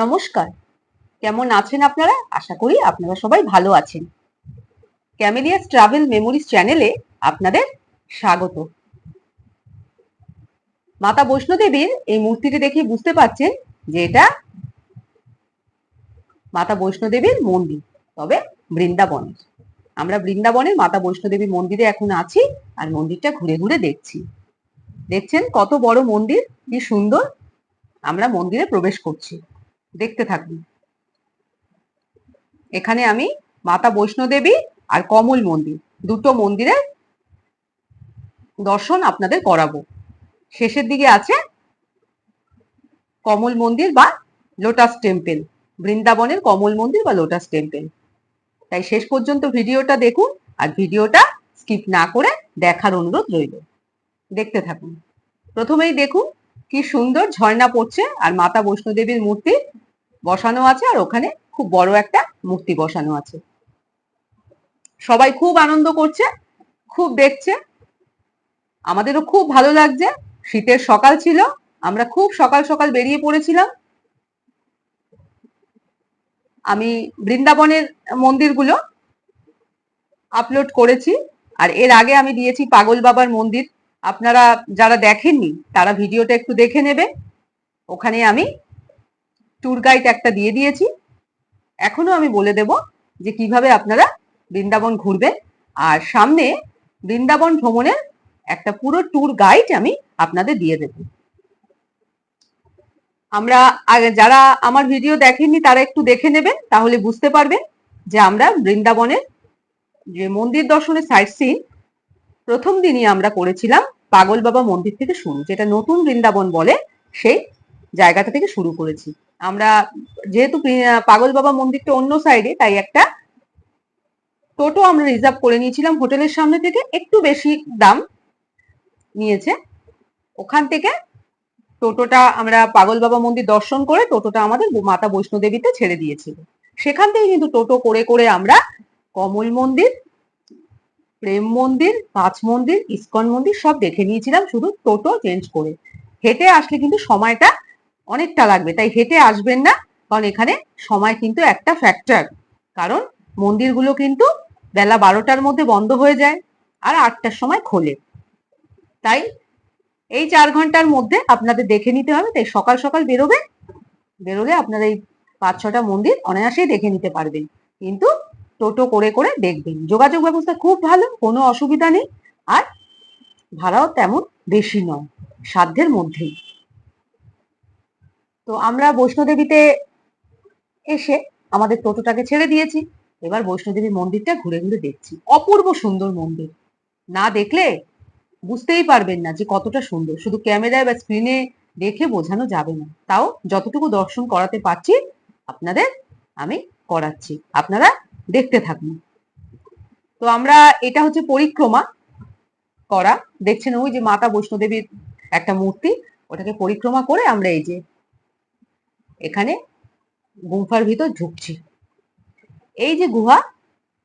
নমস্কার। কেমন আছেন আপনারা? আশা করি আপনারা সবাই ভালো আছেন। ক্যামেলিয়াস ট্রাভেল মেমোরিজ চ্যানেলে আপনাদের স্বাগত। মাতা বৈষ্ণোদেবীর এই মূর্তিটি দেখে বুঝতে পারছেন যে এটা মাতা বৈষ্ণোদেবীর মন্দির, তবে বৃন্দাবনের। আমরা বৃন্দাবনের মাতা বৈষ্ণোদেবী মন্দিরে এখন আছি আর মন্দিরটা ঘুরে ঘুরে দেখছি। দেখছেন কত বড় মন্দির, কি সুন্দর আমরা মন্দিরে প্রবেশ করছি। দেখতে থাকুন এখানে আমি মাতা বৈষ্ণোদেবী আর কমল মন্দির, দুটো মন্দিরের দর্শন আপনাদের করাবো। শেষের দিকে আছে কমল মন্দির বা লোটাস টেম্পেল, বৃন্দাবনের কমল মন্দির বা লোটাস টেম্পল। তাই শেষ পর্যন্ত ভিডিওটা দেখুন আর ভিডিওটা স্কিপ না করে দেখার অনুরোধ রইল। দেখতে থাকুন। প্রথমেই দেখুন কি সুন্দর ঝর্ণা পড়ছে আর মাতা বৈষ্ণোদেবীর মূর্তি বসানো আছে আর ওখানে খুব বড় একটা মূর্তি বসানো আছে। সবাই খুব আনন্দ করছে, খুব দেখছে। আমাদেরও খুব ভালো লাগছে। শীতের সকাল ছিল, আমরা খুব সকাল সকাল বেরিয়ে পড়েছিলাম। আমি বৃন্দাবনের মন্দিরগুলো আপলোড করেছি আর এর আগে আমি দিয়েছি পাগল বাবার মন্দির। আপনারা যারা দেখেননি, তারা ভিডিওটা একটু দেখে নেবে। ওখানে আমি ট্যুর গাইড একটা দিয়ে দিয়েছি। এখনও আমি বলে দেব যে কীভাবে আপনারা বৃন্দাবন ঘুরবেন। আর সামনে বৃন্দাবন ভ্রমণের একটা পুরো ট্যুর গাইড আমি আপনাদের দিয়ে দেব। আমরা যারা আমার ভিডিও দেখেননি তারা একটু দেখে নেবেন, তাহলে বুঝতে পারবেন যে আমরা বৃন্দাবনের যে মন্দির দর্শনের সাইট সিন প্রথম দিনই আমরা করেছিলাম পাগল বাবা মন্দির থেকে শুরু, যেটা নতুন বৃন্দাবন বলে, সেই জায়গাটা থেকে শুরু করেছি। আমরা যেহেতু পাগল বাবা মন্দিরটা অন্য সাইডে তাই একটা টোটো আমরা রিজার্ভ করে নিয়েছিলাম। হোটেলের সামনে থেকে একটু বেশি দাম নিয়েছে। ওখান থেকে টোটোটা আমরা পাগল বাবা মন্দির দর্শন করে টোটোটা আমাদের মাতা বৈষ্ণোদেবীতে ছেড়ে দিয়েছিল। সেখান থেকে কিন্তু টোটো করে করে আমরা কমল মন্দির, প্রেম মন্দির, পাঁচ মন্দির, ইস্কন মন্দির সব দেখে নিয়েছিলাম শুধু টোটো চেঞ্জ করে। হেঁটে আসলে কিন্তু সময়টা অনেকটা লাগবে। তাই হেঁটে আসবেন না, কারণ এখানে সময় কিন্তু একটা ফ্যাক্টর কারণ মন্দিরগুলো কিন্তু বেলা বারোটার মধ্যে বন্ধ হয়ে যায় আর আটটার সময় খোলে। তাই এই চার ঘণ্টার মধ্যে আপনাদের দেখে নিতে হবে। তাই সকাল সকাল বেরোবে বেরোলে আপনারা এই পাঁচ ছটা মন্দির অনায়াসেই দেখে নিতে পারবেন। কিন্তু টোটো করে করে দেখবেন। যোগাযোগ ব্যবস্থা খুব ভালো, কোনো অসুবিধা নেই। আর ভাড়াও তেমন বেশি নয়, সাধ্যের মধ্যেই। তো আমরা বৈষ্ণোদেবীতে এসে আমাদের টোটোটাকে ছেড়ে দিয়েছি। এবার বৈষ্ণোদেবী মন্দিরটা ঘুরে ঘুরে দেখছি। অপূর্ব সুন্দর মন্দির। না দেখলে বুঝতেই পারবেন না যে কতটা সুন্দর। শুধু ক্যামেরায় বা স্ক্রিনে দেখে বোঝানো যাবে না। তাও যতটুকু দর্শন করাতে পারছি, আপনাদের আমি করাচ্ছি। আপনারা দেখতে থাকুন। তো আমরা, এটা হচ্ছে পরিক্রমা করা। দেখছেন ওই যে মাতা বৈষ্ণোদেবীর একটা মূর্তি। ওটাকে পরিক্রমা করে আমরা এই যে এখানে গুম্ফার ভিতর ঢুকছি। এই যে গুহা,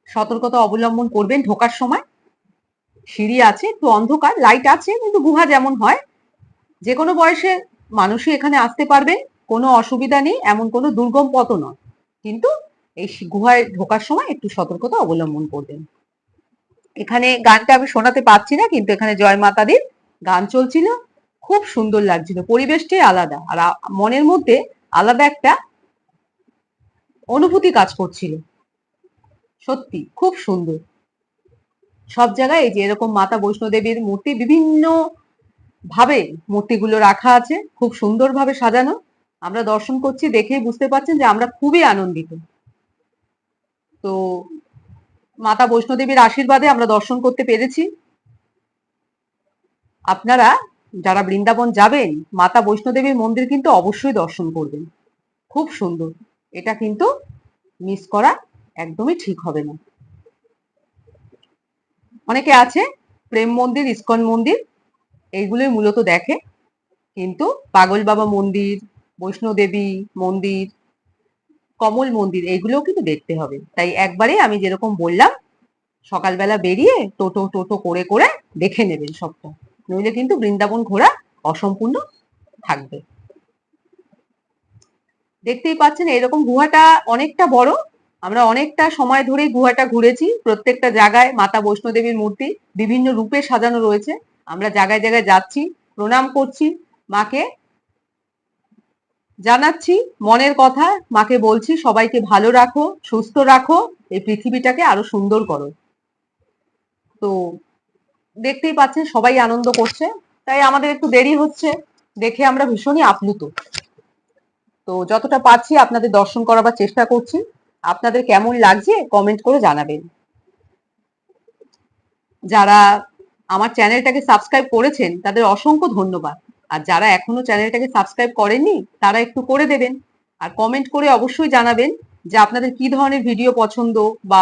সতর্কতা অবলম্বন করবেন ঢোকার সময়। সিঁড়ি আছে, একটু অন্ধকার লাইট আছে, কিন্তু গুহা যেমন হয়, যে কোনো বয়সে মানুষই এখানে আসতে পারবে, কোনো অসুবিধা নেই, এমন কোনো দুর্গম পথ নয়। কিন্তু এই গুহায় ঢোকার সময় একটু সতর্কতা অবলম্বন করবেন। এখানে গানটা আমি শোনাতে পারছি না, কিন্তু এখানে জয় মাতাদির গান চলছিল। খুব সুন্দর লাগছিল, পরিবেশটাই আলাদা। আর মনের মধ্যে আলাদা একটা অনুভূতি কাজ করছিল। সত্যি, খুব সুন্দর। সব জায়গায় যে এরকম মাতা বৈষ্ণোদেবীর মূর্তি বিভিন্ন ভাবে মূর্তিগুলো রাখা আছে, খুব সুন্দরভাবে সাজানো। আমরা দর্শন করছি দেখেই বুঝতে পারছেন যে আমরা খুবই আনন্দিত। তো মাতা বৈষ্ণোদেবীর আশীর্বাদে আমরা দর্শন করতে পেরেছি। আপনারা যারা বৃন্দাবন যাবেন, মাতা বৈষ্ণোদেবীর মন্দির কিন্তু অবশ্যই দর্শন করবেন। খুব সুন্দর। এটা কিন্তু মিস করা একদমই ঠিক হবে না। অনেকে আছে, প্রেম মন্দির, ইস্কন মন্দির, এইগুলোই মূলত দেখে। কিন্তু পাগল বাবা মন্দির, বৈষ্ণোদেবী মন্দির, কমল মন্দির, এইগুলোও কিন্তু দেখতে হবে। তাই একবারে আমি যেরকম বললাম, সকালবেলা বেরিয়ে টোটো টোটো করে করে দেখে নেবেন সবটা। নইলে কিন্তু বৃন্দাবন ঘোরা অসম্পূর্ণ থাকবে। দেখতেই পাচ্ছেন, এরকম গুহাটা অনেকটা বড়। আমরা অনেকটা সময় ধরেই গুহাটা ঘুরেছি। প্রত্যেকটা জায়গায় মাতা বৈষ্ণোদেবীর মূর্তি বিভিন্ন রূপে সাজানো রয়েছে। আমরা জায়গায় জায়গায় যাচ্ছি, প্রণাম করছি মাকে। জানাচ্ছি মনের কথা, মাকে বলছি, সবাইকে ভালো রাখো, সুস্থ রাখো, এই পৃথিবীটাকে আরও সুন্দর করো। তো দেখতেই পাচ্ছেন সবাই আনন্দ করছে। তাই আমাদের একটু দেরি হচ্ছে। দেখে আমরা ভীষণই আপ্লুত। তো যতটা পারছি আপনাদের দর্শন করাবার চেষ্টা করছি। আপনাদের কেমন লাগছে কমেন্ট করে জানাবেন। যারা আমার চ্যানেলটাকে সাবস্ক্রাইব করেছেন, তাদের অসংখ্য ধন্যবাদ। আর যারা এখনও চ্যানেলটাকে সাবস্ক্রাইব করেননি, তারা একটু করে দেবেন। আর কমেন্ট করে অবশ্যই জানাবেন যে আপনাদের কি ধরনের ভিডিও পছন্দ বা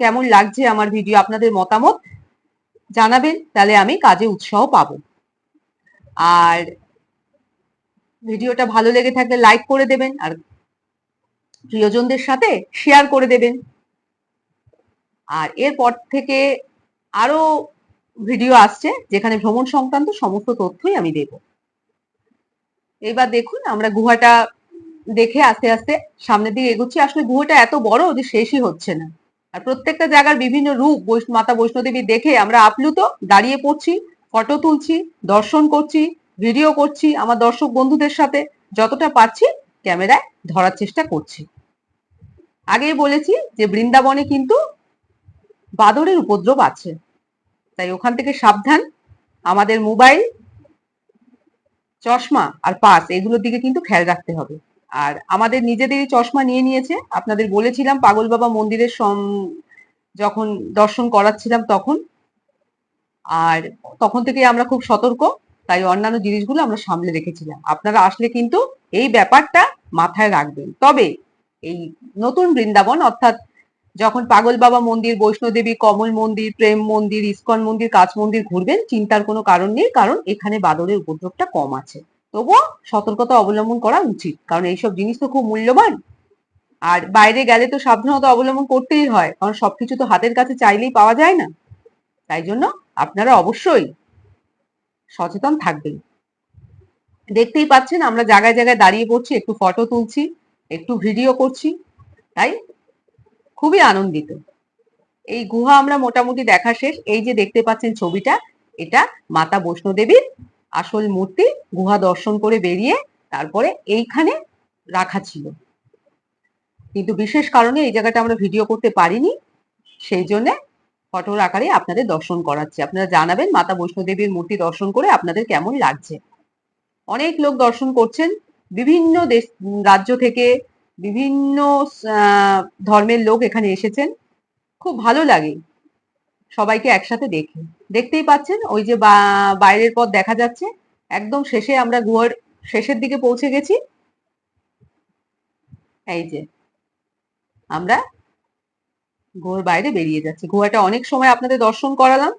কেমন লাগছে আমার ভিডিও আপনাদের মতামত। জানাবেন, তাহলে আমি কাজে উৎসাহ পাবো। আর ভিডিওটা ভালো লেগে থাকলে লাইক করে দেবেন, আর প্রিয়জনদের সাথে শেয়ার করে দেবেন। আর এরপর থেকে আরও ভিডিও আসছে, যেখানে ভ্রমণ সংক্রান্ত সমস্ত তথ্যই আমি দেব। এবার দেখুন, আমরা গুহাটা দেখে আস্তে আস্তে সামনের দিকে এগোচ্ছি। আসলে গুহাটা এত বড় যে শেষই হচ্ছে না। আর প্রত্যেকটা জায়গার বিভিন্ন রূপ মাতা বৈষ্ণোদেবী দেখে আমরা আপ্লুত, দাঁড়িয়ে পড়ছি, ফটো তুলছি, দর্শন করছি ভিডিও করছি আমার দর্শক বন্ধুদের সাথে, যতটা পারছি ক্যামেরায় ধরার চেষ্টা করছি। আগেই বলেছি যে বৃন্দাবনে কিন্তু বাদরের উপদ্রব আছে। তাই ওখান থেকে সাবধান, আমাদের মোবাইল, চশমা আর পাস এগুলোর দিকে কিন্তু খেয়াল রাখতে হবে। আর আমাদের নিজেদেরই চশমা নিয়ে নিয়েছে। আপনাদের বলেছিলাম পাগল বাবা মন্দিরের যখন দর্শন করাচ্ছিলাম তখন। আর তখন থেকে আমরা খুব সতর্ক, তাই অন্যান্য জিনিসগুলো আমরা সামলে রেখেছিলাম। আপনারা আসলে কিন্তু এই ব্যাপারটা মাথায় রাখবেন। তবে এই নতুন বৃন্দাবন, অর্থাৎ যখন পাগল বাবা মন্দির বৈষ্ণোদেবী কমল মন্দির, প্রেম মন্দির, ইস্কন মন্দির, কাচ মন্দির ঘুরবেন, চিন্তার কোনো কারণ নেই, কারণ এখানে বাদরের উপদ্রবটা কম আছে। তবুও সতর্কতা অবলম্বন করা উচিত। কারণ এইসব জিনিস তো খুব মূল্যবান। আর বাইরে গেলে তো সাবধানতা অবলম্বন করতেই হয়। কারণ সবকিছু তো হাতের কাছে চাইলেই পাওয়া যায় না। তাই জন্য আপনারা অবশ্যই সচেতন থাকবেন। দেখতেই পাচ্ছেন, আমরা জায়গায় জায়গায় দাঁড়িয়ে পড়ছি, একটু ফটো তুলছি, একটু ভিডিও করছি, তাই? খুবই আনন্দিত। এই গুহা আমরা মোটামুটি দেখা শেষ। এই যে দেখতে পাচ্ছেন ছবিটা, এটা মাতা বৈষ্ণোদেবীর আসল মূর্তি গুহা দর্শন করে বেরিয়ে তারপরে এইখানে রাখা ছিল। কিন্তু বিশেষ কারণে এই জায়গাটা আমরা ভিডিও করতে পারিনি, সেই জন্য ফটোর আকারে আপনাদের দর্শন করাচ্ছি। আপনারা জানাবেন মাতা বৈষ্ণোদেবীর মূর্তি দর্শন করে আপনাদের কেমন লাগছে। অনেক লোক দর্শন করছেন, বিভিন্ন দেশ, রাজ্য থেকে বিভিন্ন ধর্মের লোক এখানে এসেছেন। খুব ভালো লাগে। সবাইকে একসাথে দেখে। দেখতেই পাচ্ছেন, ওই যে বাইরের পথ দেখা যাচ্ছে। একদম শেষে আমরা গুহার শেষের দিকে পৌঁছে গেছি। এই যে, আমরা গুহার বাইরে বেরিয়ে যাচ্ছি। গুহাটা অনেক সময় আপনাদের দর্শন করালাম।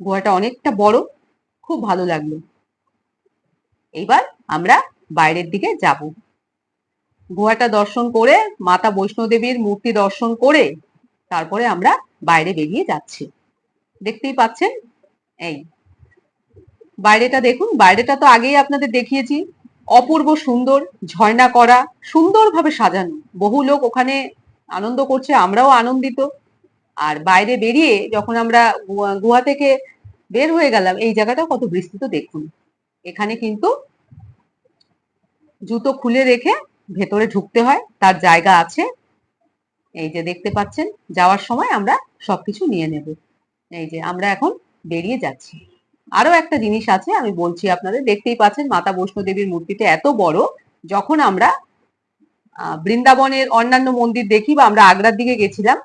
গুহাটা অনেকটা বড়, খুব ভালো লাগল। এইবার আমরা বাইরের দিকে যাব। গুহাটা দর্শন করে, মাতা বৈষ্ণোদেবীর মূর্তি দর্শন করে তারপরে আমরা বাইরে বেরিয়ে যাচ্ছি। দেখতেই পাচ্ছেন? এই। বাইরেটা দেখুন, বাইরেটা তো আগেই আপনাদের দেখিয়েছি। অপূর্ব সুন্দর, ঝর্ণা করা, সুন্দরভাবে সাজানো। বহু লোক ওখানে আনন্দ করছে, আমরাও আনন্দিত। আর বাইরে বেরিয়ে যখন আমরা গুহা থেকে বের হয়ে গেলাম, এই জায়গাটা কত বিস্তৃত দেখুন। এখানে কিন্তু জুতো খুলে রেখে ভেতরে ঢুকতে হয়, তার জায়গা আছে। এই যে দেখতে পাচ্ছেন, যাওয়ার সময় আমরা সবকিছু নিয়ে নেব। এই যে আমরা এখন বেরিয়ে যাচ্ছি। আরও একটা জিনিস আছে, আমি বলছি আপনাদের, দেখতেই পাচ্ছেন মাতা বৈষ্ণোদেবীর মূর্তিটা এত বড়, যখন আমরা বৃন্দাবনের অন্যান্য মন্দির দেখি বা আমরা আগ্রার দিকে গেছিলাম,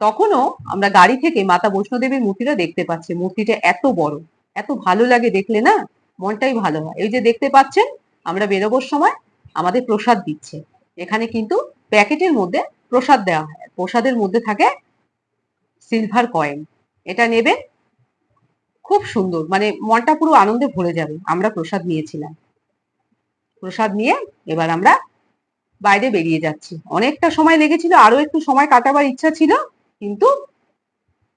তখনও আমরা গাড়ি থেকে মাতা বৈষ্ণোদেবীর মূর্তিটা দেখতে পাচ্ছি। মূর্তিটা এত বড়, এত ভালো লাগে দেখলে না, মনটাই ভালো হয়। এই যে দেখতে পাচ্ছেন, আমরা বেরোবোর সময় আমাদের প্রসাদ দিচ্ছে। এখানে কিন্তু প্যাকেটের মধ্যে প্রসাদ দেওয়া হয়। প্রসাদের মধ্যে থাকে সিলভার কয়েন এটা নেবে খুব সুন্দর মানে মনটা পুরো আনন্দে ভরে যাবে। আমরা প্রসাদ নিয়েছিলাম। প্রসাদ নিয়ে এবার আমরা বাইরে বেরিয়ে যাচ্ছি। অনেকটা সময় লেগেছিল, আরও একটু সময় কাটাবার ইচ্ছা ছিল, কিন্তু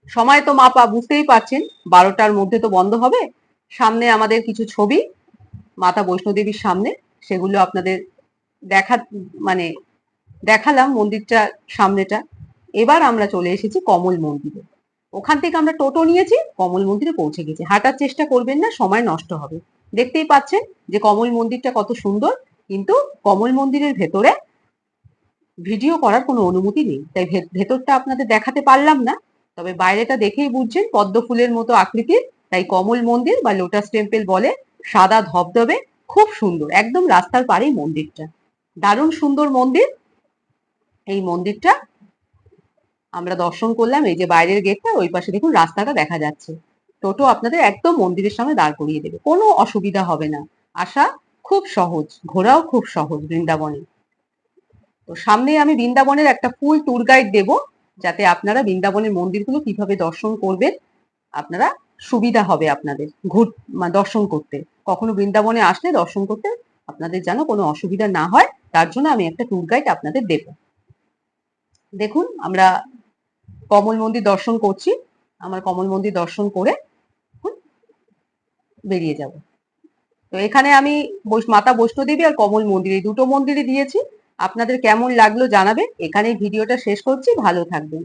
সময় তো মাপা বুঝতেই পারছেন, বারোটার মধ্যে তো বন্ধ হবে। সামনে আমাদের কিছু ছবি, মাতা বৈষ্ণোদেবীর সামনে, সেগুলো আপনাদের দেখা মানে দেখালাম মন্দিরটা সামনেটা। এবার আমরা চলে এসেছি কমল মন্দিরে। ওখান থেকে আমরা টোটো নিয়েছি, কমল মন্দিরে পৌঁছে গেছি। হাঁটার চেষ্টা করবেন না, সময় নষ্ট হবে। দেখতেই পাচ্ছেন যে কমল মন্দিরটা কত সুন্দর, কিন্তু কমল মন্দিরের ভেতরে ভিডিও করার কোনো অনুমতি নেই। তাই ভেতরটা আপনাদের দেখাতে পারলাম না, তবে বাইরেটা দেখেই বুঝছেন পদ্ম ফুলের মতো আকৃতির। তাই কমল মন্দির বা লোটাস টেম্পল বলে সাদা ধবধবে, খুব সুন্দর, একদম রাস্তার পাড়েই মন্দিরটা। দারুণ সুন্দর মন্দির এই মন্দিরটা আমরা দর্শন করলাম, এই যে বাইরের গেটটা ওই পাশে দেখুন রাস্তাটা দেখা যাচ্ছে। টোটো আপনাদের একদম মন্দিরের সামনে দাঁড় করিয়ে দেবে, কোনো অসুবিধা হবে না। আসা খুব সহজ, ঘোরাও খুব সহজ বৃন্দাবনে। তো সামনে আমি বৃন্দাবনের একটা ফুল ট্যুর গাইড দেব, যাতে আপনারা বৃন্দাবনের মন্দিরগুলো কীভাবে দর্শন করবেন, আপনারা সুবিধা হবে আপনাদের ঘুর দর্শন করতে। কখনো বৃন্দাবনে আসলে দর্শন করতে আপনাদের যেন কোনো অসুবিধা না হয়, তার জন্য আমি একটা ট্যুর গাইড আপনাদের দেব। দেখুন, আমরা কমল মন্দির দর্শন করছি। আমার কমল মন্দির দর্শন করে বেরিয়ে যাব। তো এখানে আমি মাতা বৈষ্ণদেবী আর কমল মন্দির, এই দুটো মন্দিরই দিয়েছি। আপনাদের কেমন লাগল জানাবেন। এখানে ভিডিওটা শেষ করছি। ভালো থাকবেন।